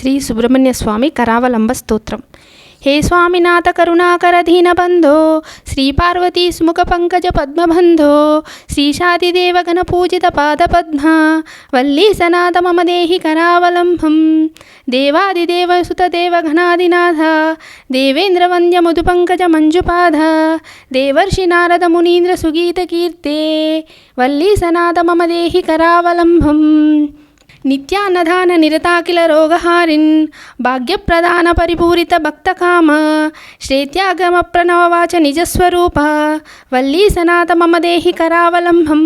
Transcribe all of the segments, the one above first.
శ్రీ సుబ్రహ్మణ్య స్వామి కరావలంబ స్తోత్రం. హే స్వామినాథ కరుణాకర దీనబంధో శ్రీ పార్వతీ సుముఖ పంకజ పద్మబంధో శ్రీశాదిదేవగణ పూజిత పాదపద్మ వల్లీ సనాథ మమ దేహి కరావలంబం దేవాదిదేవసుత దేవఘనాదినాథ దేవ దేవేంద్ర వంద్య మధు పంకజ మంజుపాద దేవర్షి నారద మునీంద్ర సుగీత కీర్తే వల్లీ సనాథ మమ దేహి కరావలంబం నిత్యాన్నదాన నిరతాకిల రోగహారిన్ భాగ్యప్రదాన పరిపూరిత భక్తకామ శ్రేత్యాగమ ప్రణవవాచ నిజస్వరూప వల్లీ సనాత మమ దేహి కరావలంబం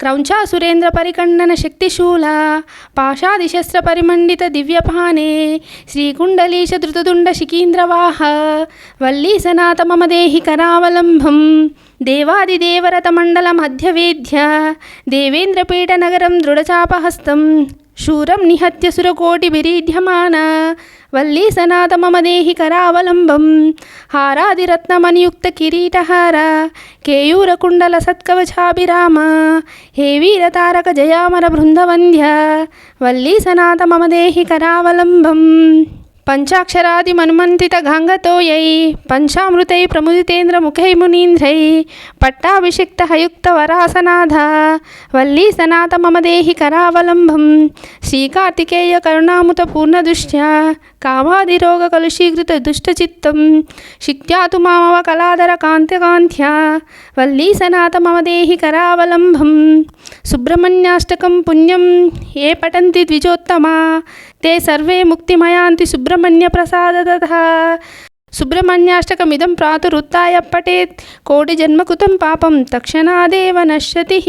క్రౌంచా సురేంద్ర పరికండన శక్తిశూల పాషాదిశస్త్ర పరిమండిత దివ్యపానే శ్రీకుండలీశ ధృతదుండ శికీంద్రవాహ వల్లీ సనాత మమ దేహి కరావలంబం దేవాదిదేవరతమండల మధ్యవేద్య దేవేంద్రపీఠనగరం దృఢచాపహస్తం శూరం నిహత్య సురకోటి విరీధ్యమాన వల్లీ సనాత మమ దేహి కరావలంబం హారాదిరత్నమనియుక్త కిరీటహార కేయూరకుండల సత్కవచాభిరామ హే వీరతారక జయామర బృందవంధ్య వల్లీ సనాత మమ దేహి కరావలంబం పంచాక్షరాది మనుమంతిత గాంగతోయై పంచామృతై ప్రముదితేంద్ర ముఖై మునీంద్రై పట్టాభిషిక్త హయుక్త వరాసనాథ వల్లీ సనాత మమ దేహి కరావలంబం శ్రీకార్తికేయ కరుణాముత పూర్ణదృష్ట్య కామాదిరోగ కలుషీకృత దుష్టచిత్తం శిక్త్యాతు మామవ కళాధర కాంత్యకాంత్యా వల్లీ సనాత మమ దేహి కరావలంబం సుబ్రహ్మణ్యాష్టకం పుణ్యం. ఏ పఠంతి ద్విజోత్తమా? తే సర్వే ముక్తిమయాంతి సుబ్రహ్మణ్య ప్రసాద సుబ్రహ్మణ్యాష్టకమిదం ప్రాతురుత్తాయ పఠేత్ కోటి జన్మకృతం పాపం తక్షణాదేవ నశ్యతి.